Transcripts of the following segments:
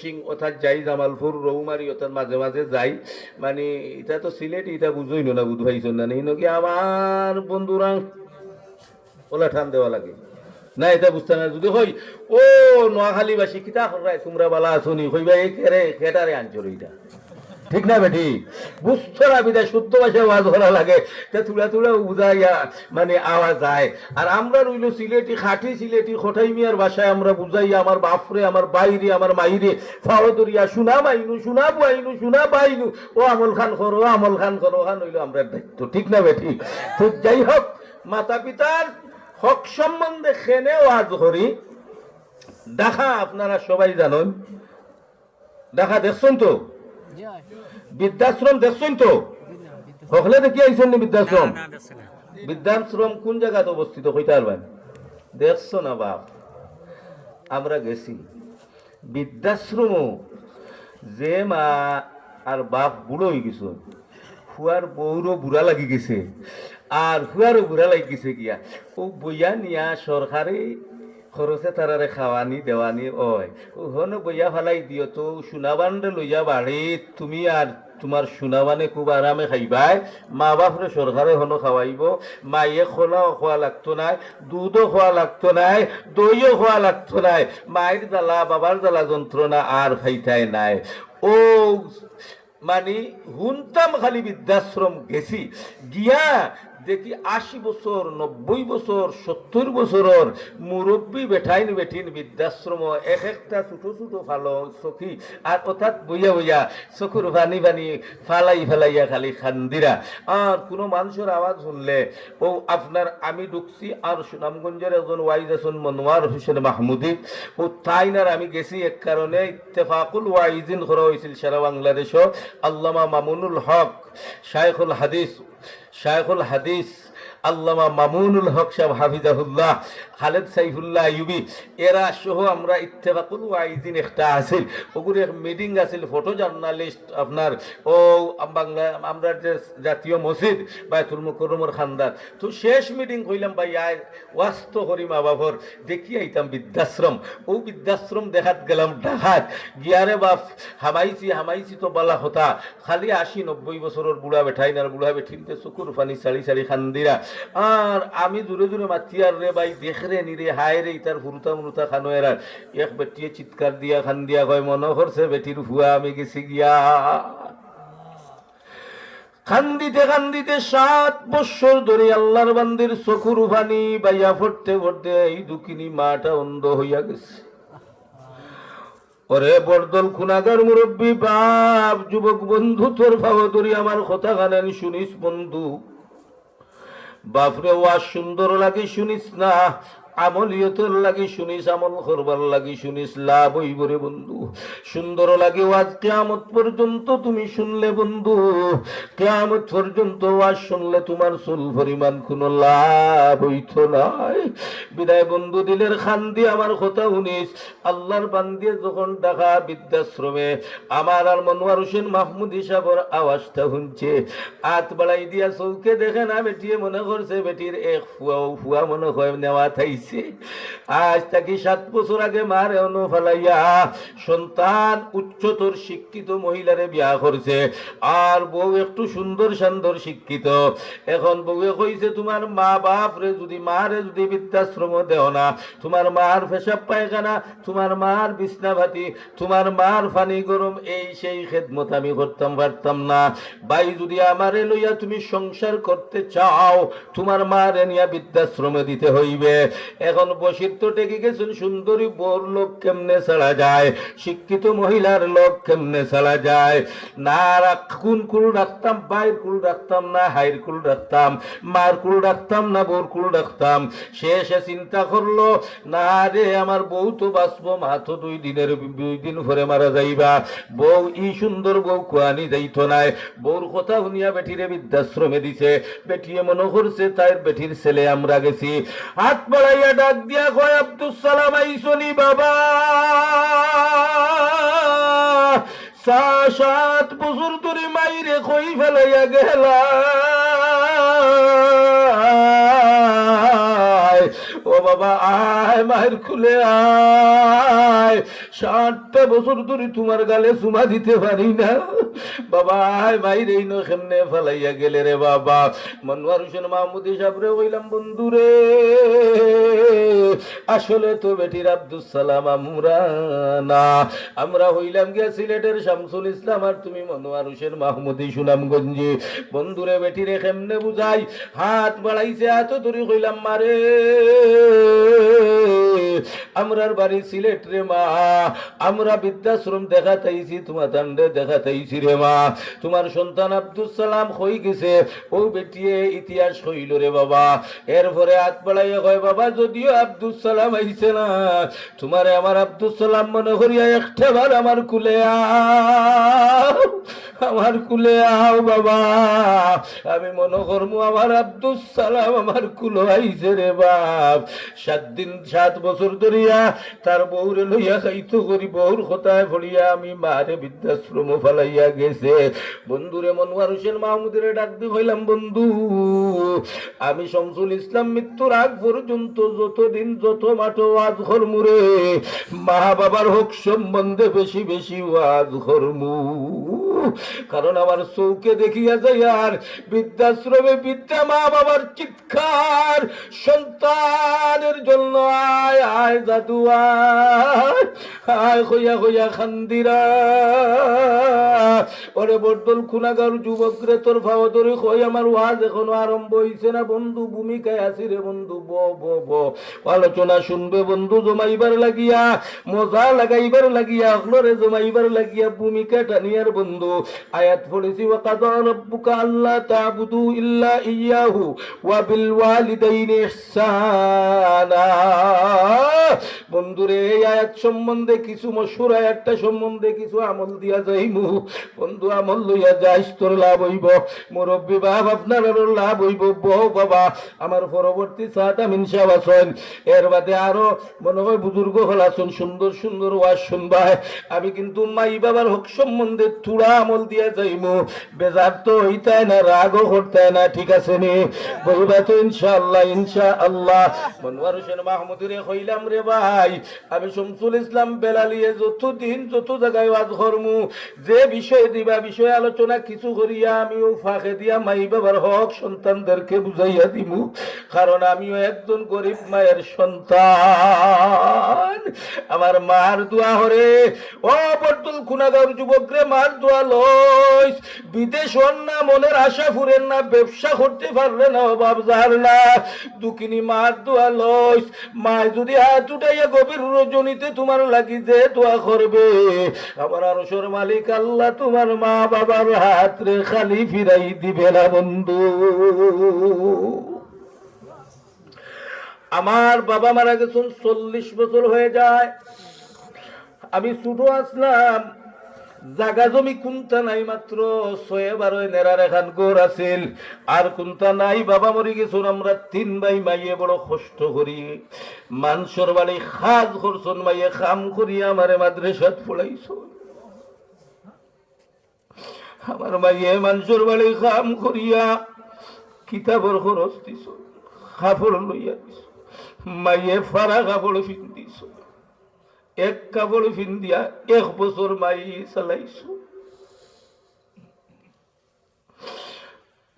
সিং অর্থাৎ যাই জামালপুর, রৌমারি, অর্থাৎ মাঝে মাঝে যাই। মানে এটা তো সিলেট এটা বুঝই না বুধ ভাইছন না। এই নাকি আমার বন্ধুরা? ওলা ঠান দেওয়া লাগে। না, এটা বুঝতে না, যদি হই ও নোয়াখালীবাসী, কিতা তোমরা বালা আসনি হইবা এই কেরে কেটারে আনছো এইটা ঠিক না বেটি? বুঝছ না বিদায়, শুদ্ধ ভাষায় আওয়াজ করা লাগে। তা তুলা তুলা বুঝাইয়া মানে আওয়াজ যায় আর আমরা রইল সিলেটি, খাটি সিলেটি, খটাই মিয়ার ভাষায় আমরা বুঝাইয়া আমার বাপরে, আমার বাইরে, আমার মাইরে ফাওদরিয়া শুনা মাইনু শুনা বাইনু শুনা বাইনু, ও আমল খান করো আমল খান করো খান হইল আমরা দায়িত্ব। ঠিক না বেটি? তো যাই হোক মাতা পিতার হক সম্বন্ধে খেনে ওয়াজ করি দেখা আপনারা সবাই জানেন। দেখা দেখছেন তো? বৃদ্ধাশ্রম দেখছেন তো? হকলে দেখি আইছেন নি বৃদ্ধাশ্রম? বৃদ্ধাশ্রম কোন জায়গাতে অবস্থিত কইতে পারবেন? দেখছ না বাপ? আমরা গেছি। বৃদ্ধাশ্রম যে মা আর বাপ বুড়ো হয়ে গেছ। ফুয়ার বউরও বুড়া লাগি গেছে। আর ফুয়ারও বুড়া লাগি গেছে গিয়া। ও বইয়া নিয়া সরকারে খরচে তারারে খাওয়ানি, দেওয়ানি, ওই। হন বইয়া ফালাই দিও, তো সোনাবানরে লইয়া বাড়ি, তুমি আর তোমার সোনাবানে খুব আরামে খাইবাই। মা বাপরে সরকারে হনো খাওয়াইব, মাইয়ে খোলাও খোয়া লাগতো নাই, দুধও খোয়া লাগতো নাই, দইও খোয়া লাগতো নাই, মায়ের জ্বালা, বাবার জ্বালা যন্ত্রণা আর খাইতাই নাই। ও মানে হুনতাম খালি বৃদ্ধাশ্রম গেছি, গিয়া দেখি আশি বছর, নব্বই বছর, সত্তর বছরের মুরব্বী বেঠাইন বেঠিন বৃদ্ধাশ্রম, এক একটা ছোট ছোট ফালো চকি, আর অর্থাৎ বইয়া বইয়া চকুর পানি পানি ফালাই ফেলাইয়া খালি খান্দিরা। আর কোনো মানুষের আওয়াজ শুনলে, ও আপনার আমি ঢুকছি আর সুনামগঞ্জের একজন ওয়াইজ আছেন মনোয়ার হোসেন মাহমুদি। ও তাইনার আমি গেছি এক কারণে ইত্তেফাকুল ওয়াইজিন করা হয়েছিল সারা বাংলাদেশ। আল্লামা মামুনুল হক, শাইখুল হাদিস শাইখুল হাদিস আল্লামা মামুনুল হক সাহেব হাফিজাহুল্লাহ, খালেদ সাইফুল্লাহ ইউবি, এরা সহ আমরা ইত্তেফাকুল ওয়াইজিন একটা আছিল। ওগুলো এক মিটিং আছিল, ফটো জার্নালিস্ট আপনার, ও বাংলা, আমরা যে জাতীয় মসজিদ বায়তুল মুকরমর খানদার তো শেষ মিটিং কইলাম, ভাই, আয়, ওয়াস্ত করি মা বাবর দেখি আইতাম বৃদ্ধাশ্রম। ও বৃদ্ধাশ্রম দেখাত গেলাম ঢাকাত গিয়ারে বাপ, হামাইছি হামাইছি তো বলা হতা খালি আশি নব্বই বছরের বুড়া বেঠাইন আর বুড়া বেঠিনতে চকুর ফানি সারি সারি খান্দিরা আর আমি দূরে দূরে মাতিয়ার রে ভাই, দেখ রে নিরে হায় রে, ইতার ফুরুতা মুরুতা খানো এরার। এক বেটিয়ে চিৎকার দিয়া, খান দিয়া কয়, মনে করছে বেটির হুয়া আমি গেছি গিয়া। কান্দিতে কান্দিতে সাত বছর ধরে আল্লাহর বান্দির চকুর পানি বাইয়া ফটতে ফটতে এই দুকিনি মাটা অন্ধ হইয়া গেছে। ওরে বরদল খুনাগার মুরব্বী, বাপ, যুবক বন্ধু, তোর ভাবতরি আমার কথা গানেন শুনিস বন্ধু। বাপরে ওয়া সুন্দর লাগে শুনিস না? আমলিয়তর লাগি শুনিস, আমল করবার লাগি শুনিস, লাভ হইব রে বন্ধু। সুন্দর লাগে ওয়াজ, কেয়ামত পর্যন্ত তুমি শুনলে বন্ধু। কেয়ামত পর্যন্ত ওয়াজ শুনলে তোমার চুল পরিমাণ কোনো লাভ হইত নাই। বিদায় বন্ধু, দিলের খান দিয়ে আমার কথা শুনিস। আল্লাহর বান্দিয়ে যখন ডাকা বৃদ্ধাশ্রমে আমার আর মনোয়ার হোসেন মাহমুদ হিসাবর আওয়াজটা শুনছে, হাত বাড়াই দিয়া চৌকে দেখে না, বেটিয়ে মনে করছে, বেটির এক ফুয়া ফুয়া মনে হয় নেওয়া থাইছে। আজ তাকে সাত বছর আগে মার এনো ফেলাইয়া সন্তান উচ্চতর শিক্ষিত মহিলারে বিয়া করছে। আর বউ একটু সুন্দর সুন্দর শিক্ষিত। এখন বউয়ে কইছে, তোমার মা বাপ রে যদি, মারে যদি বৃদ্ধাশ্রম দেও না, তোমার মার পেশাব পায়খানা, তোমার মার বিছনা ভাতি, তোমার মার ফানি গরম, এই সেই খেদমত আমি করতাম, পারতাম না। ভাই, যদি আমারে লইয়া তুমি সংসার করতে চাও, তোমার মারে নিয়া বৃদ্ধাশ্রমে দিতে হইবে। এখন বসির তো টেকে গেছেন সুন্দরী বোর লোক কেমনে ছাড়া যায়? শিক্ষিত মহিলার লোক কেমনে ছাড়া যায়? না কোন কুল রাখতাম বাইর কুল রাখতাম, না হাইর কুল রাখতাম মার কুল রাখতাম, না বোর কুল রাখতাম। শেষে চিন্তা করল, না রে, আমার বউ তো বাঁচবো, মা তো দুই দিনের, দুই দিন পরে মারা যাইবা। বউ, ই সুন্দর বউ, কুয়ানি যাইত নাই। বউর কথা শুনিয়া বেটিরে বৃদ্ধাশ্রমে দিছে। বেটিয়ে মনে করছে তাই বেটির ছেলে আমরা গেছি। হাত বাড়াইয়া ডাক দিয়া কয় আব্দুল সালাম বাবা। সাত বছর ধরে মাইরে কই ফেলাইয়া গেলা ও বাবা, আয় মায়ের খুলে আয়। ষাটটা বছর ধরে তোমার গালে চুমা দিতে পারি না। বাবা আয় বাইরে ন কেমনে ফেলাইয়া গেলে রে বাবা? মাহমুদি সাবরে বন্ধু রে আসলে তো বেটির সালাম আমরা না। আমরা হইলাম গিয়া সিলেটের শামসুল ইসলাম আর তুমি মনোয়ার হোসেন মাহমুদি সুনামগঞ্জে। বন্ধুরে, বেটিরে কেমনে বুঝাই? হাত বাড়াইছে হাত ধরে কইলাম মারে আমরার বাড়ি সিলেট রে মা। আমরা বৃদ্ধাশ্রম দেখাতাইছি, তোমার দান্ডে দেখাতাইছি রে মা। তোমার সন্তান আব্দুল সালাম হই গেছে। ও বেটিয়ে, ইতিহাস হইল রে বাবা। এরপরে হাত বাড়াইয়া কয়, বাবা, যদিও আব্দুল সালাম আইছে না, তোমারে আমার আব্দুল সালাম মনে করিয়া একটা বার আমার কুলে আমার কুলে আও বাবা। আমি মনে করব আমার আব্দুল সালাম আমার কুলো আইছে রে বাপ। সাত দিন, সাত বছর ধরিয়া তার বউরে লইয়া খাইতো করি, বউর কথায় ভরিয়া আমি মারে বৃদ্ধাশ্রম ফালাইয়া গেছে। বন্ধুরে মনোয়ার হোসেন মাহমুদের ডাক দি হইলাম বন্ধু। আমি শমসুল ইসলাম মৃত্যুর আগ পর্যন্ত যতদিন যত মাঠো ওয়াজ হরমুরে মা বাবার হোক সম্বন্ধে বেশি বেশি ওয়াজ ঘরমু কারণ আমার চৌকে দেখিয়া যাই আর বৃদ্ধাশ্রমে বিদ্যা মা বাবার চিৎকার। সন্তানের জন্য আয় আয় জাদু, আয় হইয়া হইয়া খান্দিরা। ওরে বর্দল খুনাগার যুবক রে, তোর ভাও কই, আমার ওয়াজ এখনও আরম্ভ হইছে না বন্ধু, ভূমিকায় আছি রে বন্ধু, ব ব ব। আলোচনা শুনবে বন্ধু, জমাইবার লাগিয়া, মজা লাগাইবার লাগিয়া অগ্লরে জমাইবার লাগিয়া, ভূমিকা টানিয়ার বন্ধু। আয়াত পড়েছি ওয়া কাদা রাব্বুকা আল্লা তা'বুদু ইল্লা ইয়াহু ওয়া বিল ওয়ালিদাইনি ইহসানা। বন্ধুরে, এই আয়াত সম্বন্ধে কিছু মশুর আয়াতটা সম্বন্ধে কিছু আমল দিয়া যাইমু। বন্ধু, আমল লইয়া যাইস, তোর লাভ হইব। মুরব্বী বাপ, আপনার লাভ হইব। বউ বাবা, আমার পরবর্তী সাহাটা মিনসা বাসন এর বাদে আরও মনে হয় বুজুর্গ হল সুন্দর সুন্দর ওয়াজ শুনবাই আমি কিন্তু মাই বাবার হক সম্বন্ধে তুড়া আমল দিয়া যাইমু। বেজার তো হইতায় না, রাগও করতায় না, ঠিক আছে নি? বলবা তো ইনশাআল্লাহ ইনশাআল্লাহ। মনোয়ার হোসেন মাহমুদুরে কইলাম রে ভাই, আমি শমসুল ইসলাম বেলালিয়ে যতদিন যত জায়গায় ওয়াজ করমু, যে বিষয় দিবা বিষয় আলোচনা কিছু করিয়া আমিও ফাঁকে দিয়া মাই বাবার হক সন্তানদেরকে বুঝাইয়া দিমু। কারণ আমিও একজন গরিব মায়ের সন্তান। আমার মার দোয়া হরে। ও বর্তুল খুনাগার যুবক রে মার দোয়া লইস। বিদেশ না মনের আশা ফুরেন না, ব্যবসা করতে পারলে না, অভাব যার না। দুকিনি মার দোয়া লইস। মা যদি হাত উঠাইয়া গভীর রজনীতে তোমার লাগি যে দোয়া করবে, আমার আরশর মালিক আল্লাহ তোমার মা বাবার হাত রে খালি ফিরাই দিবে না বন্ধু। আমার বাবা মারা গেছেন চল্লিশ বছর হয়ে যায়। আমি ছোট আসলাম। জাগা জমি কোনটা নাই মাত্র? ছয় বারোয় নেড়ার এখান গোর আছিল। আর কোনটা নাই? বাবা মরি গেছুন, আমরা তিন ভাই মাইয়ে বড় কষ্ট করি। মানসর বাড়ি খাজ করছন মাইয়ে, খাম করি আমারে মাদ্রাসাত পড়াইছ আমার মাইয়ে মানসর বাড়ি খাম করিয়া কিতাবর খরচ দিছ কাপড় লইয়া দিছ মাইয়ে ফারা কাপড় পিন্দিছ এক কাপড় পিন্দিয়া এক বছর মাই চালাইছো।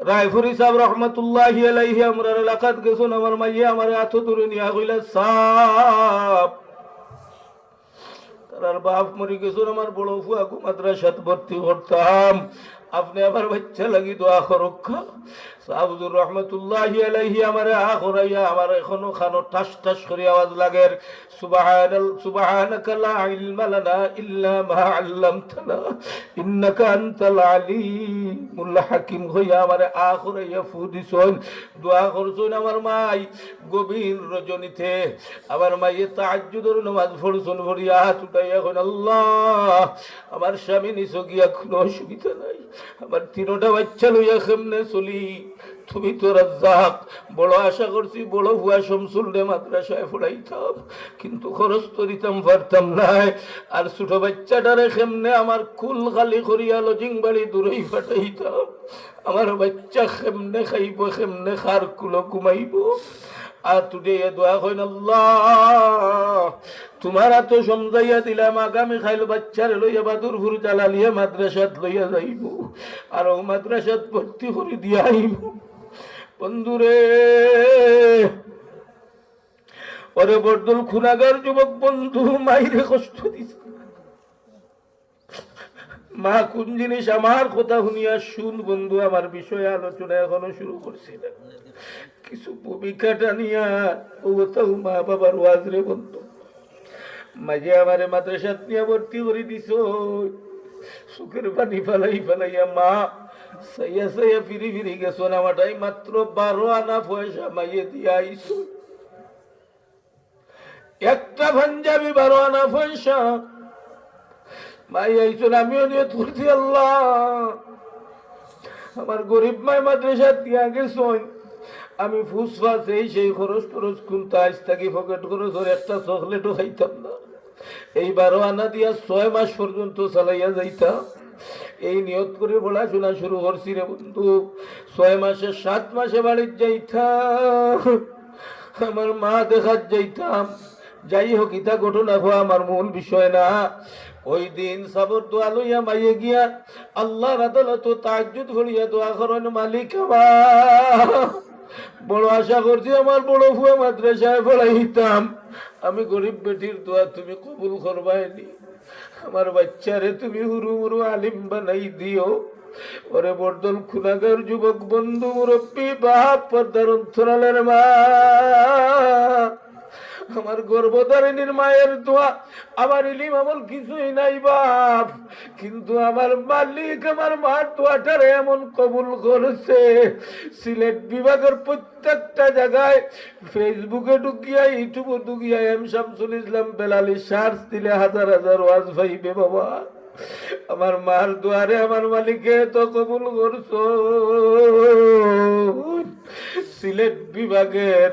রায়ফুরি সাহেব রহমতুল্লাহ আলাইহি, আমরা এলাকাত গেছুন আমার মাইয়ে আমার হাত ধরে নিয়া কইলা সাপ। তার বাপ মরি গেছুন আমার বড় ফুয়াকু মাদ্রাসাত ভর্তি করতাম আপনি আমার বাচ্চা লাগি দোয়া করক্ষা সাহুদুর রহমতুল্লাহ আলাইহি আমার আ আমার এখনও খানো ঠাস ঠাস করে আওয়াজ লাগে। সুবহানাল, সুবহানাকা লা ইলমা লানা ইল্লা মা আল্লামতানা, ইন্নাকা আনতাল আলিমুল হাকিম। হইয়া আমার আ করাইয়া ফু দিছন, দোয়া করছন আমার মাই গভীর রজনীতে। আমার মাইয়ে তাহাজ্জুদের নামাজ পড়ছন ভরিয়া হাত উঠাইয়া কইন, আল্লাহ, আমার স্বামী নিছ গিয়া কোনো অসুবিধা নাই। আমার তিনোটা বাচ্চা লইয়া কেমনে চলি? তুমি তো রাজ্জাক, বড় আশা করছি বড় হুয়া শমসুল রে মাদ্রাসায় পড়াইতাম, কিন্তু খরচ তো দিতাম, পারতাম নাই আর ছোট বাচ্চাটারে কেমনে আমার কুল খালি করিয়া লজিং বাড়ি দূরেই ফাটাইতাম আমার বাচ্চা কেমনে খাইব, কেমনে খার কুলো ঘুমাইব? আর তুই দোয়া কইন, আল্লাহ, তোমার তো সমজাইয়া দিলাম, আগামী খাইল বাচ্চার লইয়া বাদুরপুর জালালিয়া মাদ্রাসাত লইয়া যাইব, আর মাদ্রাসাত ভর্তি করে দিয়া আইব। বন্ধুরে, ওরে বর্দল খুনাগার যুবক বন্ধু, মাইরে কষ্ট দিছে। মা, কোন জিনিস আমার কথা শুনিয়া শুন বন্ধু, আমার বিষয়ে আলোচনা এখনও শুরু করছি কিছু ভূমিকা টানিয়া ও মা বাবার ওয়াজ রে বন্ধু। মাঝে আমারে মাদ্রাসাত নিয়ে ভর্তি করে দিছ। সুখের পানি ফেলাই ফেলাইয়া মা, সাইয়া সাইয়া ফিরি ফিরি গেছো না মাটাই মাত্র বারো আনা পয়সা মাইয়ে দিয়ে আইছো। একটা পাঞ্জাবি বারো আনা পয়সা মাই আইসুন আমিও নিয়ে তুলছি আল্লাহ। আমার গরিব মাই মাদ্রাসা দিয়া গেছন আমি ফুসফা সেই সেই খরচ টরচ খুলতে আজ থাকি পকেট খরচ ওর একটা চকলেটও খাইতাম না। এই বারো আনা দিয়া ছয় মাস পর্যন্ত চালাইয়া যাইতাম। এই নিয়ত করে পড়াশোনা শুরু করছি রে বন্ধু। ছয় মাসে, সাত মাসে বাড়ির যাইতাম। আমার মা দেখাত যাইতাম। যাই হোক ইতা ঘটনা হওয়া আমার মূল বিষয় না। ওই দিন সাবর দোয়া লইয়া মাইয়ে গিয়া আল্লাহর আদালত তাজ্জুদ ভরিয়া দোয়া করেন মালিক আমার। বড় আশা করছি আমার বড় ফুয়া মাদ্রাসায় পড়াইতাম। আমি গরিব বেটির দোয়া তুমি কবুল করবাইনি। আমার বাচ্চারে তুমি হুরু হুরু আলিম বানাই দিও। ওরে বর্দল খুনাগার যুবক বন্ধু মুরব্বী, বাপ পর্দার অন্তরালের মা। আমার গর্ভধারিণীর মায়ের দোয়া। আমার ইলিম আমল কিছুই নাই বাপ। কিন্তু আমার মালিক আমার মার দোয়াটারে এমন কবুল করেছে। সিলেট বিভাগের প্রত্যেকটা জায়গায় ফেসবুকে ঢুকিয়া, ইউটিউবে ঢুকিয়া, এম শামসুল ইসলাম বেলালি সার্চ দিলে হাজার হাজার ওয়াজ ভাইবে বাবা। আমার মার দুয়ারে আমার মালিকে তো কবুল করছ। সিলেট বিভাগের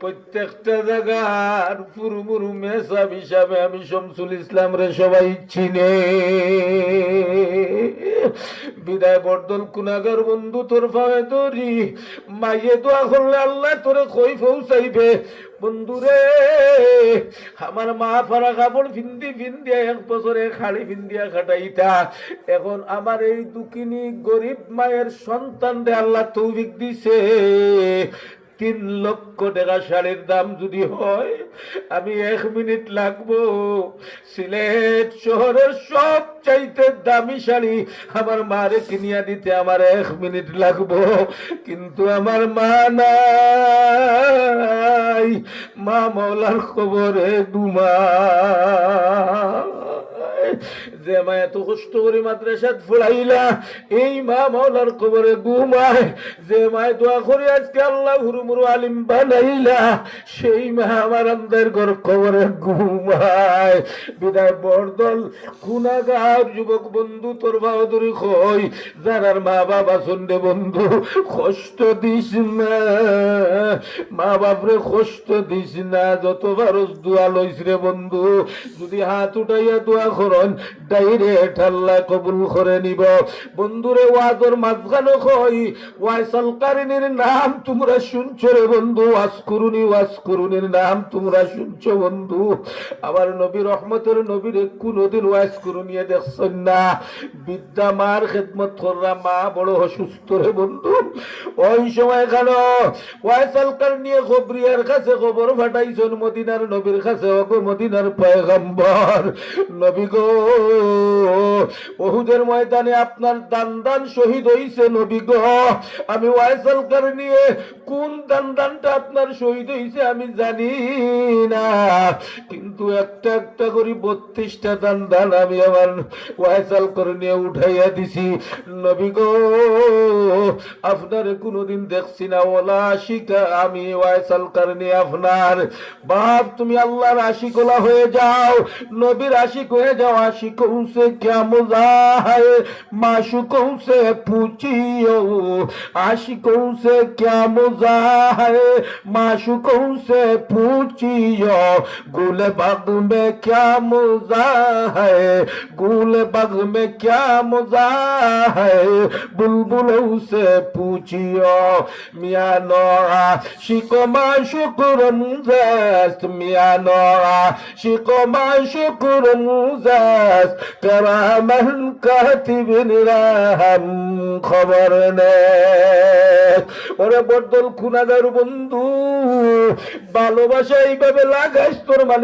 প্রত্যেকটা জায়গার পুরু পুরু মেসাব হিসাবে আমি শমসুল ইসলাম রে সবাই চিনে। বিদায় বর্দল কুনাগার বন্ধু তোর ফাবে তোরি মাইয়ে দোয়া করলে আল্লাহ তোরে কই পৌঁছাইবে বন্ধুরে আমার মা ফারা কাপড় ফিন্দি ফিন্দিয়া এক বছরে খাড়ি ফিন্দিয়া খাটাইতা। এখন আমার এই দুকিনি গরিব মায়ের সন্তান রে আল্লাহ তৌফিক দিছে। তিন লক্ষ টাকা শাড়ির দাম যদি হয়, আমি এক মিনিট লাগবো। সিলেট শহরের সব চাইতে দামি শাড়ি আমার মারে কিনিয়া দিতে আমার এক মিনিট লাগবো। কিন্তু আমার মা নাই, মা মৌলার খবরে দুমা যে মা এত কষ্ট করে মাদ্রাসাত ফুলাইলা এই মা মাওলার কবরে ঘুমায় যে মায় দোয়া করে আজকে আল্লাহ হুরুমুরু আলিম বানাইলা, সেই মা আমার ঘর কবরে বিদায় বরদল যুবক বন্ধু, তোর বাহাদুরি কই যারার মা বাবা শুনবে বন্ধু, কষ্ট দিস না। মা বাপরে কষ্ট দিস না, যত বারস দোয়া লইস রে বন্ধু। যদি হাত উঠাইয়া দোয়া করন ডাইরেক্ট আল্লাহ কবুল করে নিব, বন্ধুরে ওয়াজর মাঝখানে কই? ওয়াইসাল কারিনীর নাম তোমরা শুনছো রে বন্ধু ওয়াজ করুনি ওয়াজ করুনির নাম তোমরা শুনছো বন্ধু। আমার নবী রহমতের নবীর কোনোদিন ওয়াজ করুনিয়ে দেখছেন না। বিদ্যা মার খেদমত কররা মা বড় অসুস্থ রে বন্ধু। ওই সময় কেন? ওয়াইসাল নিয়ে খবরিয়ার কাছে খবর ফাটাইছেন মদিনার নবীর কাছে, ওগো মদিনার পয়গম্বর। নবী গো। ওহুদের ময়দানে আপনার দান দান শহীদ হইছে নবী গো। আমি ওয়াইসাল নিয়ে কোন দান দানটা আপনার শহীদ হইছে আমি জানি না। কিন্তু একটা একটা করে বত্রিশটা দান দান আমি আমার ওয়াইসাল করে নিয়ে উঠাইয়া দিছি। নবী গো, আপনার কোনোদিন দেখছি না, ওলা আশিকা, আমি ওয়াইসাল নিয়ে আপনার। বাপ, তুমি আল্লাহর আশিকলা হয়ে যাও, নবীর আশিক হয়ে যাও। आशिकों से क्या मजा है माशुकों से पूछियो आशिकों से क्या मजा है माशुकों से पूछियो गुल बाग में क्या मजा है गुल बाग में क्या मजा है बुलबुलों से पूछियो मिया नोरा शिकोमा शुक्र मुजास्त मिया नोरा शिकोमा शुक्र মুজাস কারামান কাতিবিন রাহাম, খবর নে। ওরে বদল খুনাদার বন্ধু, ভালোবাসা এইভাবে লাগাইস তোর মানে